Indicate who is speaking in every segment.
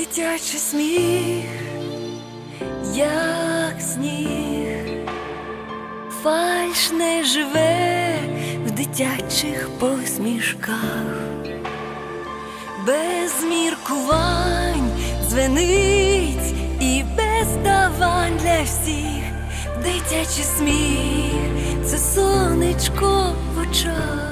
Speaker 1: дитячий сміх, як сніг, фальш не живе в дитячих посмішках, без міркувань дзвенить і без давань для всіх, дитячий сміх, це сонечко в очах.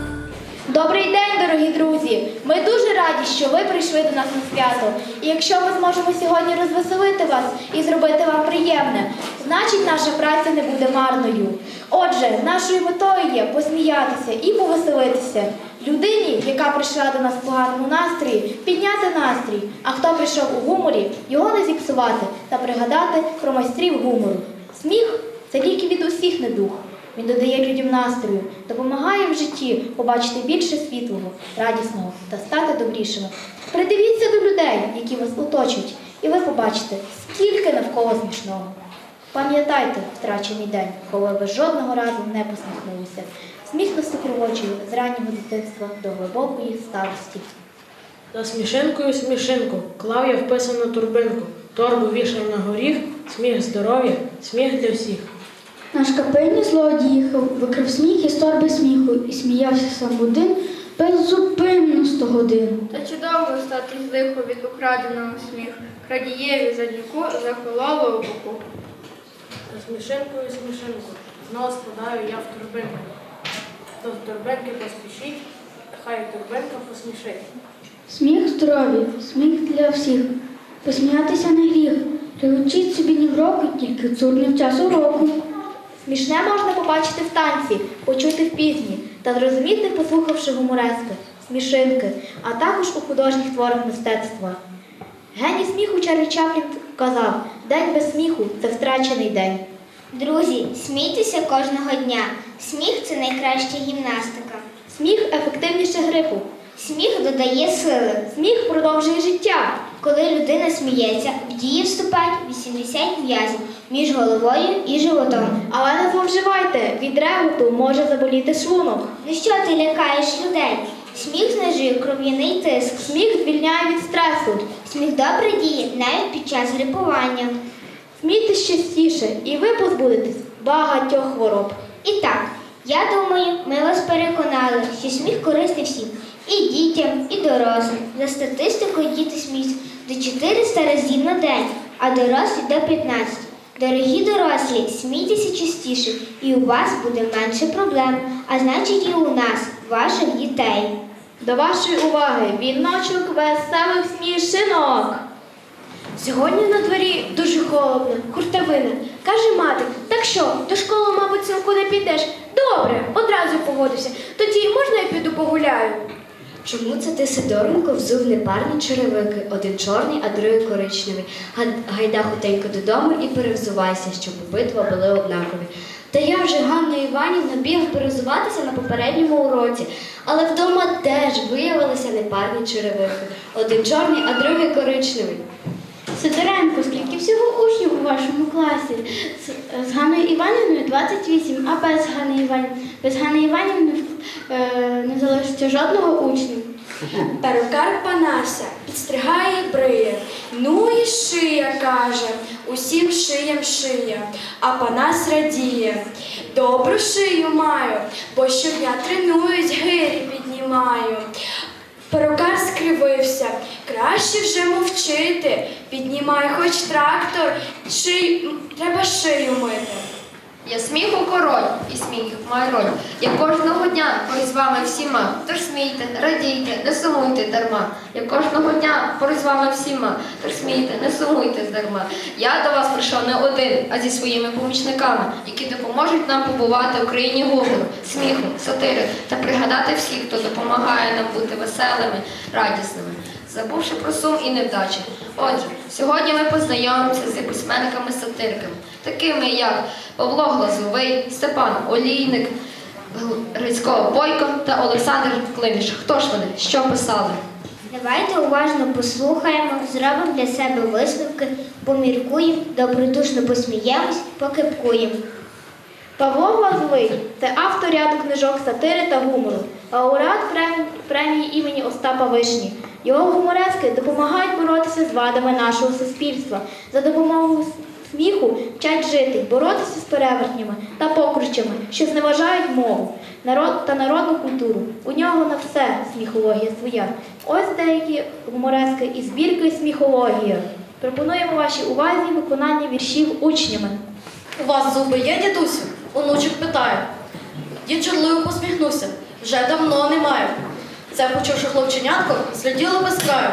Speaker 2: Добрий день, дорогі друзі! Ми дуже раді, що ви прийшли до нас на свято. І якщо ми зможемо сьогодні розвеселити вас і зробити вам приємне, значить наша праця не буде марною. Отже, нашою метою є посміятися і повеселитися. Людині, яка прийшла до нас в поганому настрої, підняти настрій. А хто прийшов у гуморі, його не зіпсувати та пригадати про майстрів гумору. Сміх це ліки від усіх недух. Він додає людям настрою, допомагає в житті побачити більше світлого, радісного та стати добрішими. Придивіться до людей, які вас оточують, і ви побачите, скільки навколо смішного. Пам'ятайте втрачений день, коли ви жодного разу не посміхнулися. Сміх нас супроводжує з раннього дитинства до глибокої старості.
Speaker 3: За смішинкою смішинку, клав я вписану турбинку, торбу вішав на горіх, сміх здоров'я, сміх для всіх.
Speaker 4: Наш капельний злодій їхав, викрив сміх із торби сміху і сміявся сам один беззупинно сто годин.
Speaker 5: Та чи довго стати з лиху від украденого сміх? Крадієві задніку захололо у боку.
Speaker 3: За смішинкою смішинку, знов складаю я в турбинку. То в турбинки поспішіть, хай турбинка посмішить.
Speaker 4: Сміх здоров'я, сміх для всіх. Посміятися не гріх. Прилучіть собі ні в року, тільки цурнів час уроку.
Speaker 2: Смішне можна побачити в танці, почути в пісні та зрозуміти, послухавши гуморески, смішинки, а також у художніх творах мистецтва. Геній сміху Чарлі Чаплін казав: день без сміху це втрачений день.
Speaker 6: Друзі, смійтеся кожного дня. Сміх це найкраща гімнастика.
Speaker 2: Сміх ефективніше грипу.
Speaker 6: Сміх додає сили.
Speaker 2: Сміх продовжує життя.
Speaker 6: Коли людина сміється, в дії вступають 80 м'язів між головою і животом.
Speaker 2: Але не зловживайте, від реготу може заболіти шлунок.
Speaker 6: Ну що ти лякаєш людей? Сміх знижує кров'яний тиск.
Speaker 2: Сміх звільняє від стресу.
Speaker 6: Сміх добре діє навіть під час грипування.
Speaker 2: Смійтесь частіше, і ви позбудетесь багатьох хвороб.
Speaker 6: І так, я думаю, ми вас переконали, що сміх корисний всім. І дітям, і дорослим. За статистикою діти сміються до 400 разів на день, а дорослі до 15. Дорогі дорослі, смійтеся частіше, і у вас буде менше проблем, а значить і у нас, ваших дітей.
Speaker 2: До вашої уваги віночок веселих смішинок. Сьогодні на дворі дуже холодно, хуртовина. Каже мати, так що, до школи, мабуть, синку не підеш? Добре, одразу погодився. Тоді можна я піду погуляю?
Speaker 7: Чому це ти, Сидоренко, взув непарні черевики, один чорний, а другий коричневий? Гайда хутенько додому і перевзувайся, щоб обидва були однакові. Та я вже Ганна Іванівна бігав перезуватися на попередньому уроці, але вдома теж виявилися непарні черевики. Один чорний, а другий коричневий.
Speaker 4: Сидоренко, скільки всього учнів у вашому класі? З, Ганною Іванівною 28, а без Ганни Іванівни. Без Ганни Іванівни не залишиться жодного учня.
Speaker 8: Перукар Панася підстригає бриє. Ну і шия, каже, усім шиєм шиє, а Панас радіє. Добру шию маю, бо щодня тренуюсь, гирі піднімаю. Перукар скривився, краще вже мовчити. Піднімай хоч трактор, шию, треба шию мити.
Speaker 9: Я сміху король, і сміх має роль. Я кожного дня поруч з вами всіма. Тож смійте, радійте, не сумуйте дарма. Я кожного дня поруч з вами всіма. Тож смійте, не сумуйте здарма. Я до вас прийшов не один, а зі своїми помічниками, які допоможуть нам побувати в країні гумору, сміху, сатири та пригадати всіх, хто допомагає нам бути веселими, радісними. Забувши про сум і невдачі. Отже, сьогодні ми познайомимося з письменниками-сатириками, такими як Павло Глазовий, Степан Олійник, Грицько Бойко та Олександр Климіш. Хто ж вони? Що писали?
Speaker 6: Давайте уважно послухаємо, зробимо для себе висновки, поміркуємо, добродушно посміємось, покипкуємо.
Speaker 2: Павло Глазовий це автор ряду книжок сатири та гумору, лауреат прем- премії імені Остапа Вишні, Його гуморески допомагають боротися з вадами нашого суспільства. За допомогою сміху вчать жити, боротися з перевертнями та покручами, що зневажають мову, народ та народну культуру. У нього на все сміхологія своя. Ось деякі гуморески із збірки сміхологія. Пропонуємо вашій увазі виконання віршів учнями.
Speaker 10: У вас зуби є, дідусю? Онучок питає. Дід журливо посміхнувся. Вже давно немає. Це почувши хлопченятко, злетіло без краю.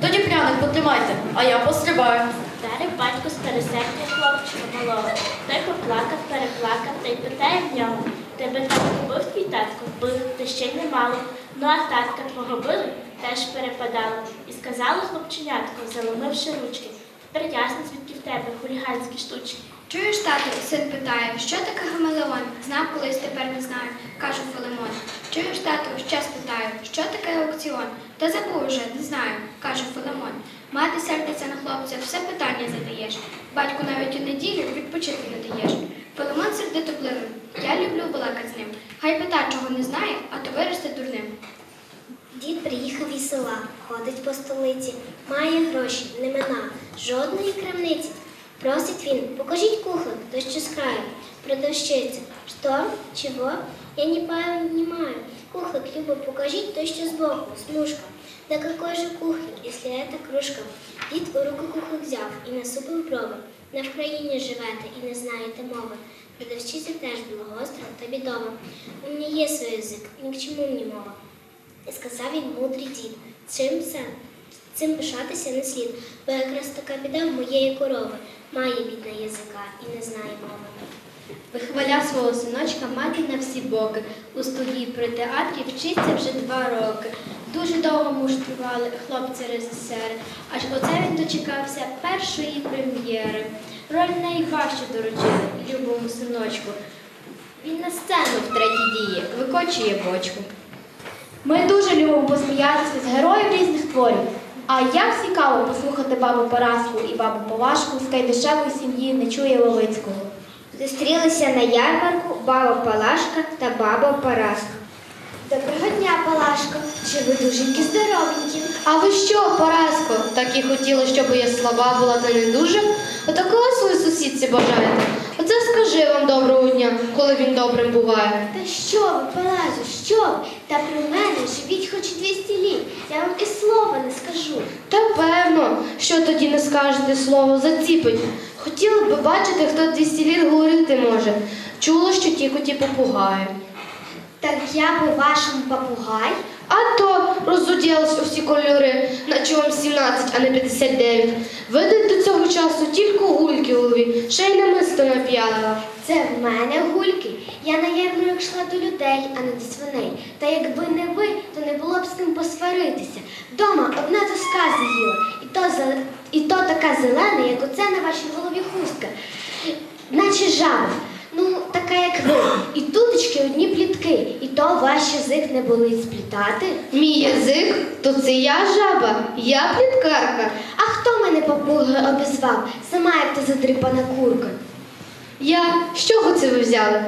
Speaker 10: Тоді пряник потримайте, а я пострибаю.
Speaker 11: Дарив батько з пересердя хлопчика малого. Той поплакав, переплакав та й питає в нього. Тебе так любив твій татко, бив, та ще й немало. Ну а татка твого били, теж перепадало. І сказало хлопченятко, заломивши ручки. Тепер ясно, звідки в тебе хуліганські штучки.
Speaker 12: Чуєш, тату, син питає, що таке гамелеон? Знав колись, тепер не знаю, кажу Филимон. Чуєш, тату, ще спитаю, що таке аукціон? Та забув уже, не знаю, каже Филимон. Мати сердиться на хлопця, все питання задаєш. Батьку навіть у неділю відпочити не даєш. Филимон сердито плинув. Я люблю балакать з ним. Хай пита, чого не знає, а то виросте дурним.
Speaker 13: Дід приїхав із села, ходить по столиці, має гроші, не мина, жодної крамниці. Просить він, покажіть кухлик, то що з краю. Продавщиця, що, чого? Я не понимаю. Кухлик, Люба, покажіть то, що збоку, смужка. Да какой же кухлик, если это кружка? Дід у руку кухлик взяв і насупив брови. Не в країні живете і не знаєте мови. Продавщиця теж була гостра та бідова. У мене є свій язик, ні к чому мені мова. І сказав він мудрий дід, чим це? Цим пишатися не слід, бо якраз така біда в моєї корови, має бідна язика і не знає мови.
Speaker 11: Вихваляв свого синочка мати на всі боки. У студії при театрі вчиться вже два роки. Дуже довго муштрували хлопці-режисери, аж оце він дочекався першої прем'єри. Роль найважче доручили любому синочку. Він на сцену втретє діє, викочує бочку.
Speaker 2: Ми дуже любимо посміятися з героїв різних творів. А як цікаво послухати бабу Параску і бабу Палашку з кайдешевої сім'ї не чує Ловицького.
Speaker 13: Зустрілися на ярмарку баба Палашка та баба Параска. Доброго дня, Палашко. Чи ви дуженькі здоровенькі?
Speaker 14: А ви що, Параско, так і хотіли, щоб я слаба була та не дуже? Отакого свої сусідці бажаєте? Оце скажи вам доброго дня, коли він добрим буває.
Speaker 13: Та що ви, Палазю, що ви? Та про мене живіть хоч 200 літ. Я вам і слова не скажу.
Speaker 14: Та певно, що тоді не скажете слово заціпить. Хотіла б бачити, хто 200 літ говорити може. Чула, що тільки ті попугаї.
Speaker 13: Так я би вашому папугай.
Speaker 14: А то розуділись усі кольори, наче вам 17, а не 59. Видить до цього часу тільки гульки голові, ще й намисто нап'ялила.
Speaker 13: Це в мене гульки. Я на ярмарок йшла до людей, а не до свиней. Та якби не ви, то не було б з ким посваритися. Дома одна тоска з'їла, і то, і то така зелена, як оце на вашій голові хустка. Наче жаба. Ну, така як ви. І тутечки одні плітки, і то ваш язик не болить сплітати.
Speaker 14: Мій язик, то це я жаба, я пліткарка.
Speaker 13: А хто мене папугою обізвав? Сама як та задрипана курка.
Speaker 14: Я з чого це ви взяли?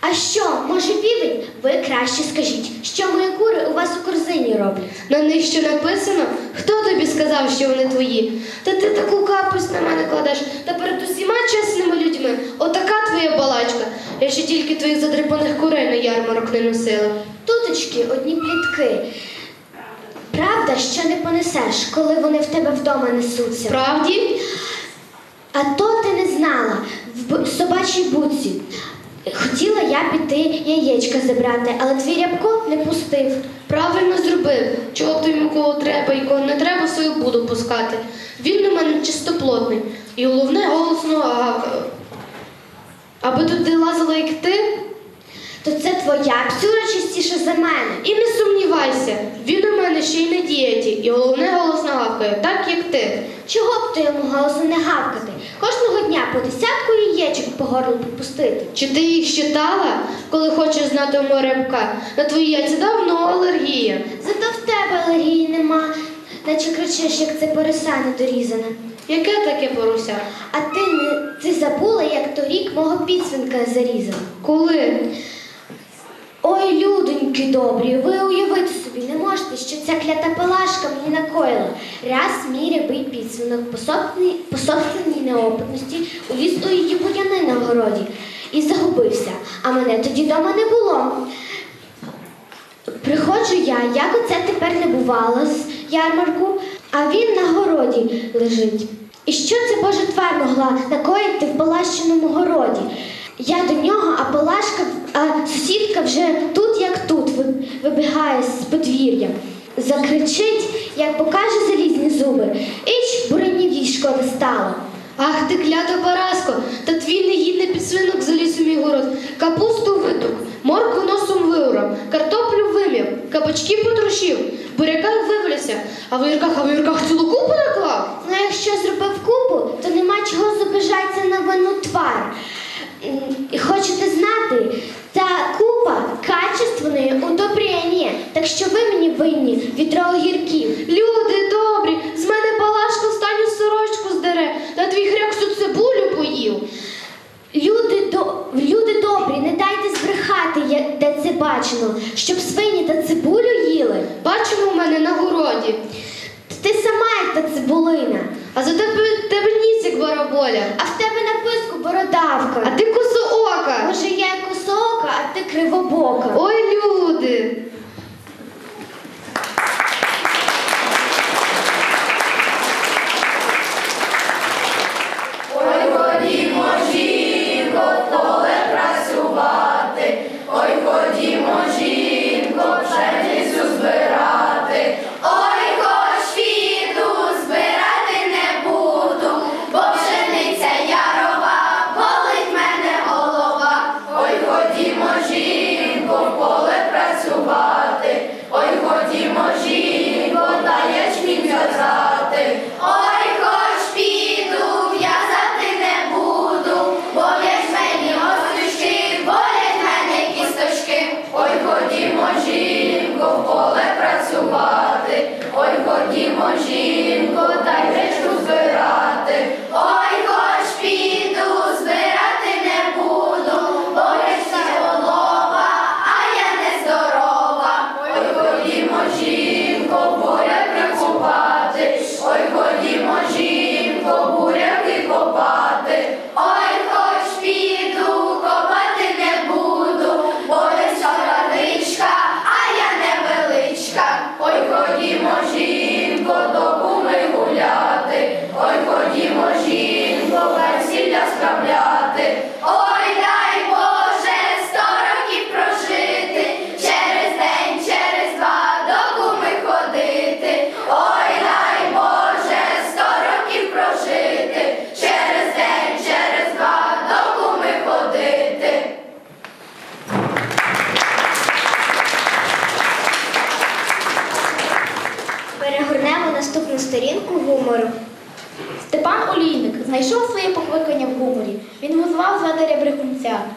Speaker 13: А що, може півень? Ви краще скажіть, що мої кури у вас у корзині роблять?
Speaker 14: На них що написано? Хто тобі сказав, що вони твої? Та ти таку капусть на мене кладеш, та перед усіма чесними людьми. Отака твоя балачка. Я ще тільки твоїх задрипаних курей на ярмарок не носила.
Speaker 13: Туточки одні плітки. Правда, що не понесеш, коли вони в тебе вдома несуться.
Speaker 14: Справді?
Speaker 13: А то ти не знала в собачій буці. Хотіла я піти яєчка забрати, але твій рябко не пустив.
Speaker 14: Правильно зробив. Чого б тобі кого треба і кого не треба свою буду пускати. Він у мене чистоплотний. І головне голосно, а, аби туди лазила як ти.
Speaker 13: То це твоя псюра чистіше за мене.
Speaker 14: І не сумнівайся, він у мене ще й на дієті, і головне голосно гавкає, так як ти.
Speaker 13: Чого б то йому голосу не гавкати? Кожного дня по десятку яєчок по горлу попустити.
Speaker 14: Чи ти їх щитала, коли хочеш знати мого рибка? На твої яйця давно алергія.
Speaker 13: Зато в тебе алергії нема, наче кричиш, як це порося недорізане.
Speaker 14: Яке таке поруся?
Speaker 13: А ти не ти забула, як торік мого підсвинка зарізала.
Speaker 14: Коли?
Speaker 13: Ой, людоньки добрі, ви уявити собі не можете, що ця клята палашка мені накоїла. Раз мій рябий підсвинок по собственній, неопитності уліз у її бур'яни на городі і загубився, а мене тоді дома не було. Приходжу я, як оце тепер не бувало з ярмарку, а він на городі лежить. І що це Божа твар могла накоїти в Палащиному городі? Я до нього, а Палашка, а сусідка вже тут, як тут, вибігає з подвір'я. Закричить, як покаже залізні зуби. Іч, буренів їй шкода стало.
Speaker 14: Ах ти клята Параско, та твій негідний підсвинок заліз у мій город. Капусту виток, морку носом виорав, картоплю вимів, кабачки потрушив, буряка вивляся, а в юрках, а в юрках цілу купу наклав.
Speaker 13: Ну, якщо зробив купу, то нема чого зобижатися на вину твар. І хочете знати, купа качественної удобрення, так що ви мені винні відро огірків.
Speaker 14: Люди добрі, з мене Палашко останню сорочку здере, та твій хряк всю цибулю поїв.
Speaker 13: Люди, до... люди добрі, не дайте збрехати, де це бачено, щоб свині та цибулю їли.
Speaker 14: Бачимо в мене на городі.
Speaker 13: Ти сама як та цибулина,
Speaker 14: А за тебе, тебе ніс як бараболя.
Speaker 13: а в тебе на писку бородавка.
Speaker 14: А ти косоока.
Speaker 13: Може, я косоока, а ти кривобока.
Speaker 14: Ой,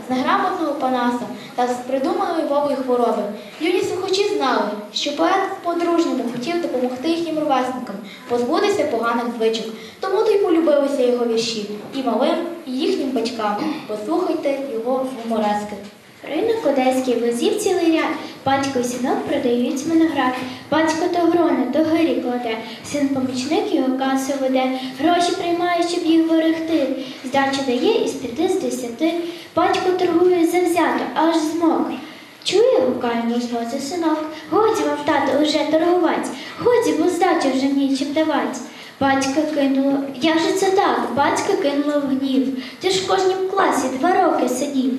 Speaker 2: з неграмотного панаса та з придуманої Вової хвороби. Юні слухачі знали, що поет по-дружньому хотів допомогти їхнім ровесникам позбутися поганих звичок. Тому то й полюбилися його вірші і малим, і їхнім батькам. Послухайте його гуморески.
Speaker 14: Ринок одеський возів цілий ряд, батько і синок продають виноград. Батько то грони, то гирі кладе, син помічник його касу веде, гроші приймає, щоб їх берегти. Здачу дає із п'яти з десяти. Батько торгує завзято, аж змок. Чує, гукає розгози синок, годі вам, тато, уже торгувати, годі, бо здачу вже нічим давать. Батька кинуло, як же це так? Батька кинуло в гнів. Ти ж в кожнім класі два роки сидів.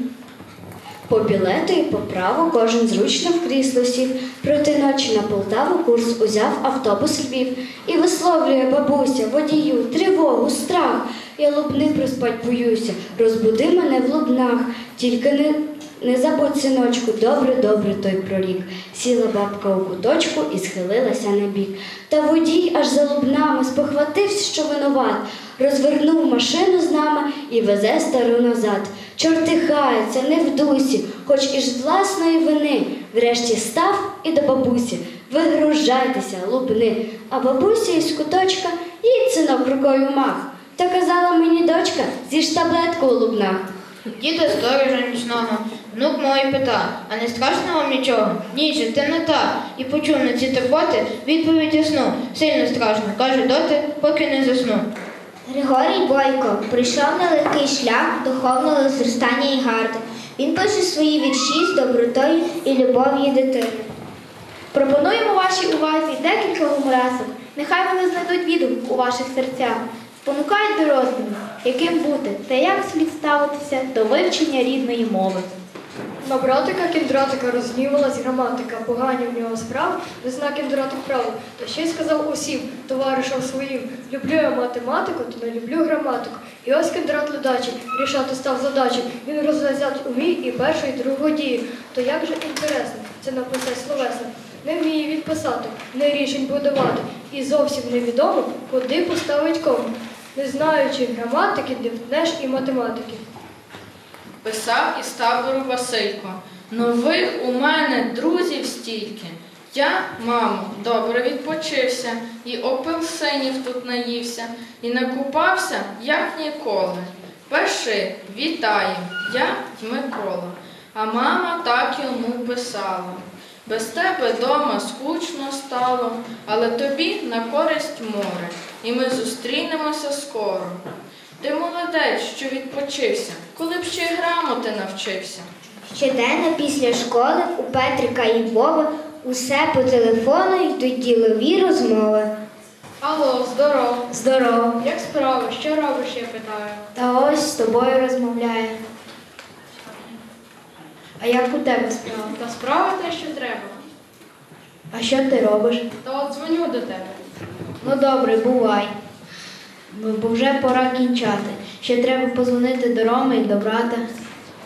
Speaker 7: По білету і по праву кожен зручно в крісло сів. Проти ночі на Полтаву курс узяв автобус Львів. І висловлює бабуся, водію, тривогу, страх. Я лубни проспать боюся, розбуди мене в лубнах. Тільки не, не забудь, синочку, добре, добре той прорік. Сіла бабка у куточку і схилилася на бік. Та водій аж за лубнами спохватився, що винуват. Розвернув машину з нами і везе стару назад. Чортихається, не в дусі, хоч і ж власної вини. Врешті став і до бабусі. Вигружайтеся, лубни. А бабуся із куточка їй синок рукою мах. Та казала мені дочка, зі ж таблетку у лубнах.
Speaker 9: Діти сторожа нічного,
Speaker 15: Внук мой пита, а не страшно вам нічого? Ні, же ти не та. І почув на ці турботи відповідь ясну. Сильно страшно, каже доти, поки не засну.
Speaker 6: Григорій Бойко прийшов на легкий шлях духовного зростання і. Він пише свої вірші з добротою і любов'ю дитини.
Speaker 2: Пропонуємо вашій увазі декілька гуморасок. Нехай вони знайдуть відгук у ваших серцях, спонукають до роздумів, яким бути та як слід ставитися до вивчення рідної мови.
Speaker 16: На братика кіндратика розгнівалась граматика, погані в нього справ, не зна кіндратик право. Та ще й сказав усім, товаришам своїм, люблю я математику, то не люблю граматику. І ось кіндрат ледачий, рішати став задачі. Він розв'язати умій і перший, і другу дії. То як же інтересно, це написати словесно. Не вміє відписати, не рішень будувати. І зовсім невідомо, куди поставить кому. Не знаючи граматики, дивнеш і математики.
Speaker 17: Писав із табору Василько. Нових у мене друзів стільки. Я, мамо, добре відпочився, і апельсинів тут наївся, і накупався, як ніколи. Пиши, вітаю, я й Микола. А мама так йому писала. Без тебе дома скучно стало, але тобі на користь море, і ми зустрінемося скоро. Ти молодець, що відпочився, коли б ще й грамоти навчився.
Speaker 6: Щоденно після школи у Петрика і Вови усе по телефону йдуть ділові розмови.
Speaker 16: Алло, здоров.
Speaker 2: Здорово!
Speaker 16: Як справи? Що робиш, я питаю?
Speaker 2: Та ось з тобою розмовляє. А як у тебе справа?
Speaker 16: Та справа те, що треба.
Speaker 2: А що ти робиш?
Speaker 16: Та от дзвоню до тебе.
Speaker 2: Ну добре, бувай. Бо вже пора кінчати. Ще треба позвонити до Роми і до брата.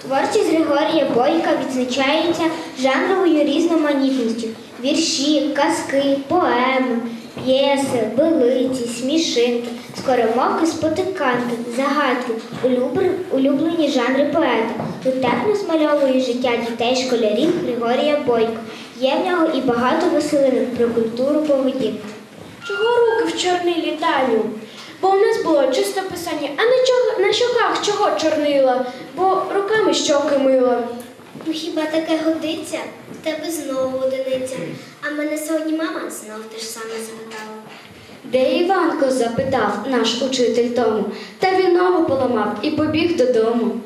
Speaker 6: Творчість Григорія Бойка відзначається жанровою різноманітністю. Вірші, казки, поеми, п'єси, велиці, смішинки, скоромовки, спотиканки, загадки, улюблені жанри поета. Дотепно змальовує життя дітей школярів Григорія Бойко. Є в нього і багато веселинок про культуру поведінки.
Speaker 2: Чого руки в чорний літаю? Бо у нас було чисто писання, а на, чого, на щоках чого чорнила? Бо руками щоки мила.
Speaker 6: Ну хіба таке годиться? В тебе знову одиниця. А мене сьогодні мама знов те ж саме запитала.
Speaker 7: Де Іванко? запитав наш учитель тому. Та він ногу поламав і побіг додому.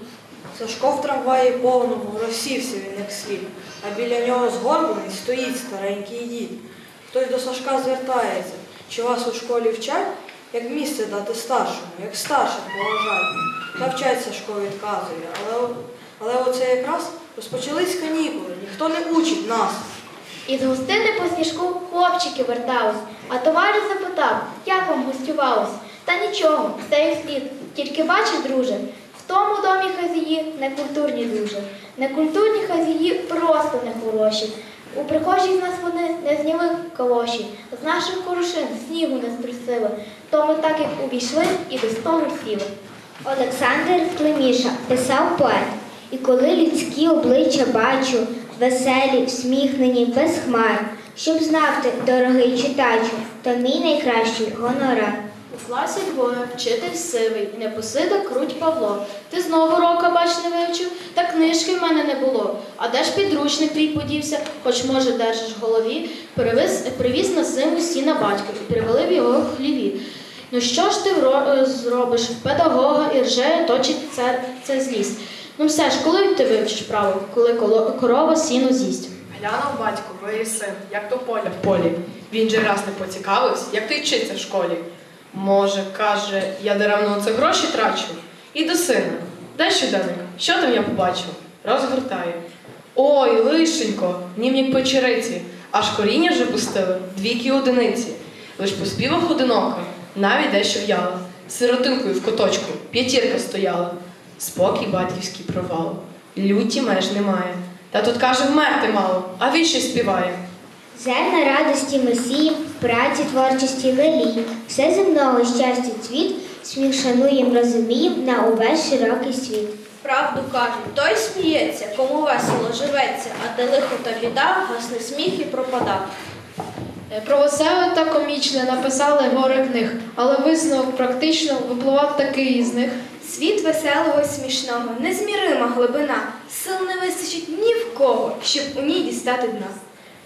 Speaker 18: Сашко в трамваї повному, розсівся він як слід, а біля нього згорблений стоїть старенький дід. Хтось до Сашка звертається, чи вас у школі вчать, як місце дати старшому, як старших поважати. Та вчать Сашко відказує, але, але оце якраз розпочались канікули, ніхто не учить нас.
Speaker 2: Із гостини по сніжку хлопчики вертались, а товариш запитав, як вам гостювалось? Та нічого, все як слід. Тільки бачиш, друже, в тому домі хазії некультурні дуже. Некультурні хазії просто нехороші. У прихожій з нас вони не зняли калоші, з наших порушин снігу не струсили. То ми так як увійшли і до столу сіли.
Speaker 6: Олександр Клеміша писав поет. І коли людські обличчя бачу, веселі, всміхнені, без хмар, щоб знав ти, дорогий читачу, то мій найкращий гонорар.
Speaker 15: У класі двоє, вчитель сивий, непосида круть Павло. Ти знову рока, бач, не вивчив, та книжки в мене не було. А де ж підручник твій подівся, хоч, може, держиш в голові, привіз, привіз на зиму сіна батько і привалив його в хліві. Ну що ж ти е, зробиш? Педагога і рже точить це, це злість. Ну все ж, коли ти вивчиш право, коли корова сіно з'їсть?
Speaker 19: Глянув батько, виріс син, як то поля в полі. Він же раз не поцікавився, як ти вчиться в школі. Може, каже, я даремно це гроші трачу. І до сина. Дай щоденник, що там я побачив? Розгортаю. Ой, лишенько, німнік печериці, аж коріння вже пустили, двійки одиниці. Лиш по співах одинока, навіть дещо в'яла. Сиротинкою в куточку, п'ятірка стояла. Спокій батьківський провал. Люті меж немає. Та тут каже, вмерти мало, а він ще співає.
Speaker 6: Зерна радості месії, праці творчості велій, все земного щастя цвіт, сміх шануєм розумієм на увесь широкий світ.
Speaker 20: Правду кажуть, той сміється, кому весело живеться, а де лихо та біда, гасне сміх і пропада.
Speaker 15: Про веселе та комічне написали гори книг, але висновок практично випливав такий із них.
Speaker 2: Світ веселого і смішного, незмірима глибина. Сил не вистачить ні в кого, щоб у ній дістати дна.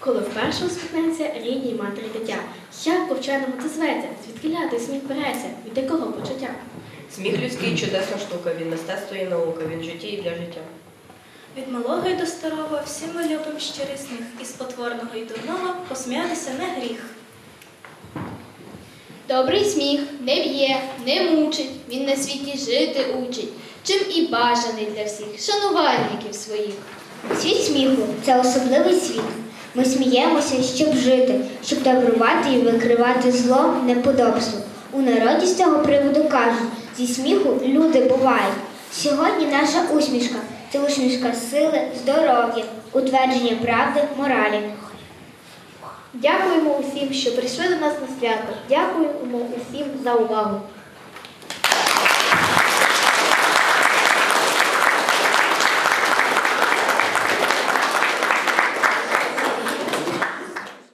Speaker 21: Коли вперше усміхнеться рідній матері дитя, як повченому це зветься, звідки ляти сміх береться, від якого почуття?
Speaker 9: Сміх людський чудесна штука, він мистецтво і наука, він в житті і для життя.
Speaker 20: Від малого й до старого всі ми любим щирий сміх, із потворного й дурного посміятися не гріх.
Speaker 2: Добрий сміх не б'є, не мучить, він на світі жити учить, чим і бажаний для всіх, шанувальників своїх.
Speaker 6: Світ сміху це особливий світ. Ми сміємося, щоб жити, щоб добрувати і викривати зло, неподобство. У народі з цього приводу кажуть, зі сміху люди бувають. Сьогодні наша усмішка це усмішка сили, здоров'я, утвердження правди, моралі.
Speaker 2: Дякуємо усім, що прийшли до нас на свято. Дякуємо усім за увагу.